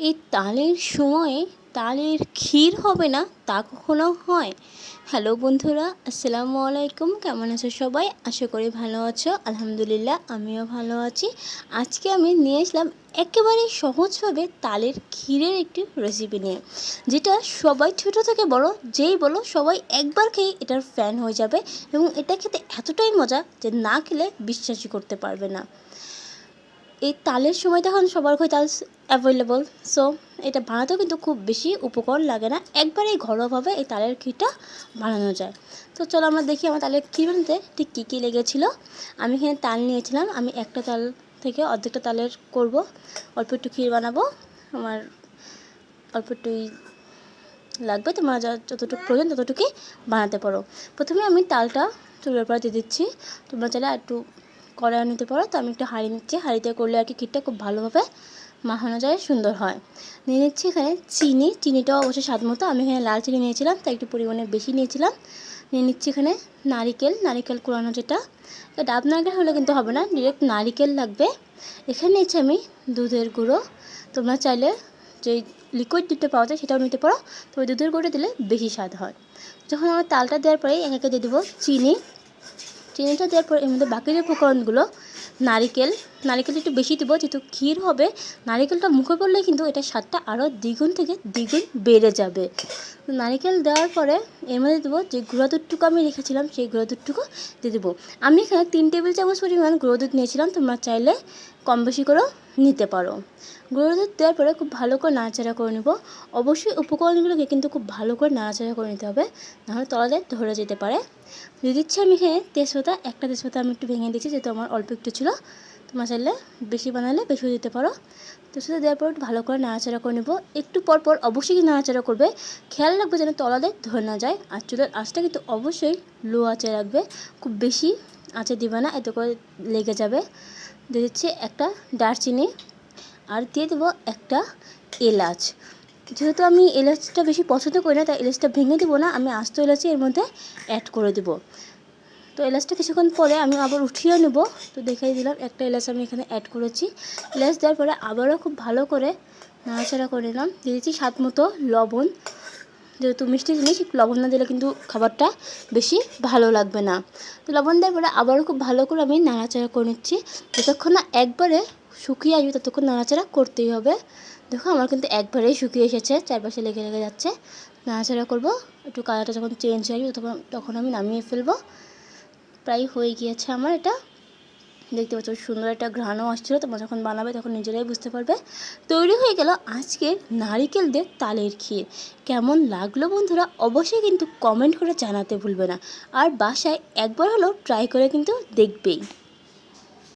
এই তালের সময়ে তালের ক্ষীর হবে না তা কখনো হয়? হ্যালো বন্ধুরা, আসসালামু আলাইকুম। কেমন আছো সবাই? আশা করি ভালো আছো। আলহামদুলিল্লাহ, আমিও ভালো আছি। আজকে আমি নিয়ে আসলাম একেবারে সহজভাবে তালের ক্ষীরের একটি রেসিপি নিয়ে। যেটা সবাই ছোট থেকে বড়, যেই বলো সবাই একবার খেয়ে এটার ফ্যান হয়ে যাবে এবং এটা খেতে এতটাই মজা যে না খেলে বিশ্বাসই করতে পারবে না। এই তালের সময় তখন সবার ঘরে তাল অ্যাভেলেবল সো এটা বানাতেও কিন্তু খুব বেশি উপকরণ লাগে না। একবারেই ঘরোয়াভাবে এই তালের ক্ষীরটা বানানো যায়। তো চলো আমরা দেখি আমার তালের ক্ষীর বানাতে ঠিক কী কী লেগেছিলো। আমি এখানে তাল নিয়েছিলাম, আমি একটা তাল থেকে অর্ধেকটা তালের করব। অল্প একটু ক্ষীর বানাবো, আমার অল্প একটুই লাগবে, তোমার যা যতটুকু প্রয়োজন ততটুকুই বানাতে পারো। প্রথমে আমি তালটা চুলের পরে দিয়ে দিচ্ছি, তোমরা চাইলে একটু কড়াইও নিতে পারো, তো আমি একটু হাঁড়ি নিচ্ছি। হাঁড়িতে করলে আর কি ক্ষীরটা খুব ভালোভাবে মাখানো যায়, সুন্দর হয়। নিয়ে নিচ্ছি এখানে চিনি। চিনিটাও অবশ্যই স্বাদ মতো। আমি এখানে লাল চিনি নিয়েছিলাম, তাই একটু পরিমাণে বেশি নিয়েছিলাম। নিয়ে নিচ্ছি এখানে নারিকেল। নারিকেল কোরানো যেটা। ডাব নারকেল হলে কিন্তু হবে না ডিরেক্ট নারিকেল লাগবে। এখানে নিচ্ছি আমি দুধের গুঁড়ো। তোমরা চাইলে যে লিকুইড দুধটা পাওয়া যায় সেটাও নিতে পারো। তবে দুধের গুঁড়ো দিলে বেশি স্বাদ হয়। যখন আমার তালটা দেওয়ার পরে একে দিয়ে দেবো চিনি। চিনিটা দেওয়ার পর এর মধ্যে বাকি যে উপকরণগুলো, নারিকেল নারিকেল একটু বেশি দেবো, যেহেতু ক্ষীর হবে, নারিকেলটা মুখে পড়লে কিন্তু এটা স্বাদটা আরও দ্বিগুণ থেকে দ্বিগুণ বেড়ে যাবে। নারিকেল দেওয়ার পরে এর মধ্যে দেবো যে গুঁড়া দুধটুকু আমি রেখেছিলাম, সেই গুঁড়া দুধটুকু দিয়ে দেবো। আমি এখানে তিন টেবিল চামচ পরিমাণ গুঁড়ো দুধ নিয়েছিলাম, তোমরা চাইলে কম বেশি করেও নিতে পারো। গুঁড়ো দুধ দেওয়ার পরে খুব ভালো করে নাড়াচাড়া করে নেব। অবশ্যই উপকরণগুলোকে কিন্তু খুব ভালো করে নাড়াচাড়া করে নিতে হবে, নাহলে তলাতে ধরে যেতে পারে। দিয়ে দিচ্ছি আমি এখানে তেজপাতা, একটা তেজপাতা আমি একটু ভেঙে দিচ্ছি যেহেতু আমার অল্প একটু ছিল, তোমার চাইলে বেশি বানালে বেশিও দিতে পারো। তেজপাতা দেওয়ার পর একটু ভালো করে নাড়াচাড়া করে নেব। একটু পর পর অবশ্যই নাড়াচাড়া করবে। খেয়াল রাখবে যেন তলাতে ধরে না যায়, আর চুলের আঁচটা কিন্তু অবশ্যই লো আঁচে রাখবে। খুব বেশি আঁচে দিবে না, এত করে লেগে যাবে। দিয়ে দিচ্ছি একটা দারচিনি আর দিয়ে দেবো একটা এলাচ। যেহেতু আমি এলাচটা বেশি পছন্দ করি না, তাই এলাচটা ভেঙে দেবো না, আমি আস্ত এলাচি এর মধ্যে অ্যাড করে দেবো। তো এলাচটা কিছুক্ষণ পরে আমি আবার উঠিয়ে নেব। তো দেখাই দিলাম, একটা এলাচ আমি এখানে অ্যাড করেছি। এলাচ দেওয়ার পরে আবারও খুব ভালো করে নাড়াচাড়া করে নিলাম। দিয়ে দিচ্ছি স্বাদ মতো লবণ। যেহেতু মিষ্টি জিনিস, একটু লবণ না দিলে কিন্তু খাবারটা বেশি ভালো লাগবে না। তো লবণ দেওয়ার পরে আবারও খুব ভালো করে আমি নাড়াচাড়া করে নিচ্ছি। যতক্ষণ না একবারে শুকিয়ে আসবে, ততক্ষণ নাড়াচাড়া করতেই হবে। দেখো, আমার কিন্তু একবারেই শুকিয়ে এসেছে, চারপাশে লেগে লেগে যাচ্ছে। নাড়াচাড়া করব, একটু কালারটা যখন চেঞ্জ হয়ে যাবে তখন তখন আমি নামিয়ে ফেলব। প্রায় হয়ে গিয়েছে আমার এটা। দেখতে পাচ্ছ সুন্দর একটা ঘ্রাণও আসছিল, তোমরা যখন বানাবে তখন নিজেরাই বুঝতে পারবে। তৈরি হয়ে গেল আজকের নারিকেল দিয়ে তালের ক্ষীর। কেমন লাগল বন্ধুরা অবশ্যই কিন্তু কমেন্ট করে জানাতে ভুলবে না। আর বাসায় একবার হলেও ট্রাই করে কিন্তু দেখবেই।